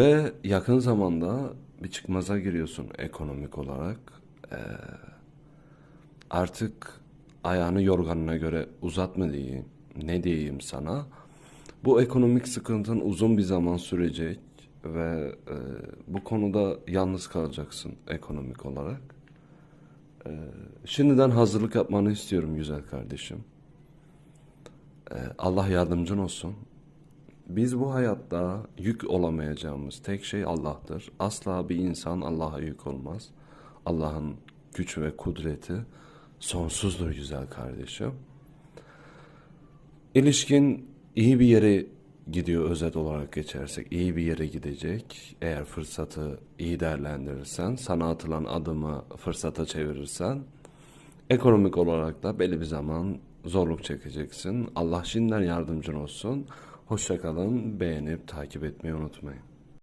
Ve yakın zamanda bir çıkmaza giriyorsun ekonomik olarak. Ee, artık ayağını yorganına göre uzat mı diyeyim, ne diyeyim sana. Bu ekonomik sıkıntın uzun bir zaman sürecek ve e, bu konuda yalnız kalacaksın ekonomik olarak. Ee, şimdiden hazırlık yapmanı istiyorum güzel kardeşim. Ee, Allah yardımcın olsun. Biz bu hayatta yük olamayacağımız tek şey Allah'tır. Asla bir insan Allah'a yük olmaz. Allah'ın güç ve kudreti sonsuzdur güzel kardeşim. İlişkin iyi bir yere gidiyor özet olarak geçersek iyi bir yere gidecek. Eğer fırsatı iyi değerlendirirsen, sana atılan adımı fırsata çevirirsen ekonomik olarak da belli bir zaman zorluk çekeceksin. Allah şimdiden yardımcın olsun. Hoşçakalın. Beğenip takip etmeyi unutmayın.